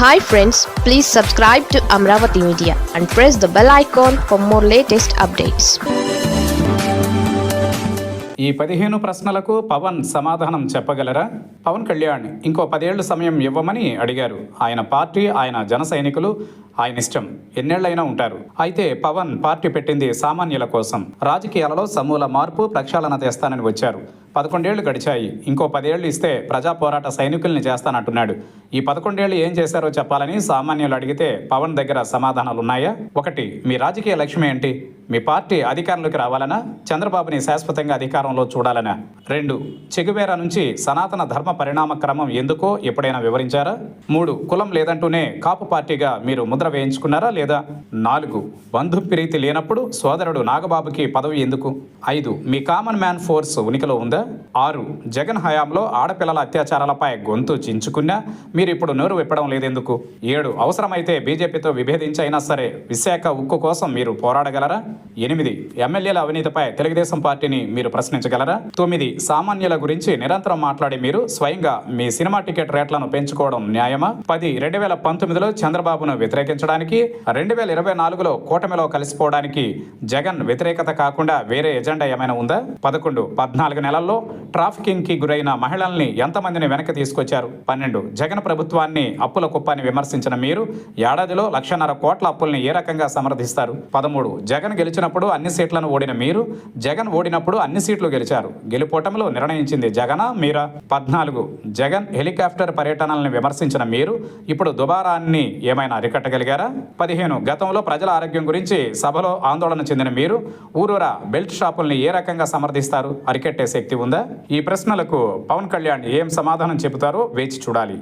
Hi friends please subscribe to Amaravati media and press the bell icon for more latest updates ఈ పదిహేను ప్రశ్నలకు పవన్ సమాధానం చెప్పగలరా? పవన్ కళ్యాణ్ ఇంకో పదేళ్ళు సమయం ఇవ్వమని అడిగారు. ఆయన పార్టీ ఆయన జన సైనికులు ఆయన ఇష్టం ఎన్నేళ్ళైనా ఉంటారు. అయితే పవన్ పార్టీ పెట్టింది సామాన్యుల కోసం. రాజకీయాలలో సమూల మార్పు ప్రక్షాళన తెస్తానని వచ్చారు. పదకొండేళ్ళు గడిచాయి. ఇంకో పదేళ్ళు ఇస్తే ప్రజా పోరాట సైనికుల్ని చేస్తానంటున్నాడు. ఈ పదకొండేళ్ళు ఏం చేశారో చెప్పాలని సామాన్యులు అడిగితే పవన్ దగ్గర సమాధానాలు ఉన్నాయా ఒకటి మీ రాజకీయ లక్ష్యం ఏంటి? మీ పార్టీ అధికారంలోకి రావాలనా? చంద్రబాబుని శాశ్వతంగా అధికారంలో చూడాలనా? రెండు చెగువేరా నుంచి సనాతన ధర్మ పరిణామ క్రమం ఎందుకో ఎప్పుడైనా వివరించారా? మూడు కులం లేదంటూనే కాపు పార్టీగా మీరు ముద్ర వేయించుకున్నారా లేదా? నాలుగు బంధు ప్రీతి లేనప్పుడు సోదరుడు నాగబాబుకి పదవి ఎందుకు? ఐదు మీ కామన్ మ్యాన్ ఫోర్స్ ఉనికిలో ఉందా? ఆరు జగన్ హయాంలో ఆడపిల్లల అత్యాచారాలపై గొంతు చించుకున్నా మీరు ఇప్పుడు నోరు విప్పడం లేదెందుకు? ఏడు అవసరమైతే బీజేపీతో విభేదించైనా సరే విశాఖ ఉక్కు కోసం మీరు పోరాడగలరా? ఎనిమిది ఎమ్మెల్యేల అవినీతిపై తెలుగుదేశం పార్టీని మీరు ప్రశ్నించగలరా? తొమ్మిది సామాన్యుల గురించి నిరంతరం మాట్లాడి మీరు స్వయంగా మీ సినిమా టికెట్ రేట్లను పెంచుకోవడం న్యాయమా? పది రెండు వేల పంతొమ్మిదిలో చంద్రబాబును వ్యతిరేకించడానికి రెండు వేల ఇరవై నాలుగులో కూటమిలో కలిసిపోవడానికి జగన్ వ్యతిరేకత కాకుండా వేరే ఎజెండా ఏమైనా ఉందా? పదకొండు పద్నాలుగు నెలల్లో ట్రాఫికింగ్కి గురైన మహిళల్ని ఎంతమందిని వెనక్కి తీసుకొచ్చారు? పన్నెండు జగన్ ప్రభుత్వాన్ని అప్పుల కుప్పని విమర్శించిన మీరు ఏడాదిలో లక్షన్నర కోట్ల అప్పుల్ని ఏ రకంగా సమర్థిస్తారు? పదమూడు. జగన్ గెలిచినప్పుడు అన్ని సీట్లను ఓడిన మీరు జగన్ ఓడినప్పుడు అన్ని సీట్లు గెలిచారు. గెలుపోటమిలో నిర్ణయించింది జగన మీరా? పద్నాలుగు. జగన్ హెలికాప్టర్ పర్యటనల్ని విమర్శించిన మీరు ఇప్పుడు దుబారాన్ని ఏమైనా అరికట్టగలిగారా? పదిహేను. గతంలో ప్రజల ఆరోగ్యం గురించి సభలో ఆందోళన చెందిన మీరు ఊరూరా బెల్ట్ షాపుల్ని ఏ రకంగా సమర్థిస్తారు? అరికట్టే శక్తి ఉందా? ఈ ప్రశ్నలకు పవన్ కళ్యాణ్ ఏం సమాధానం చెబుతారో వేచి చూడాలి.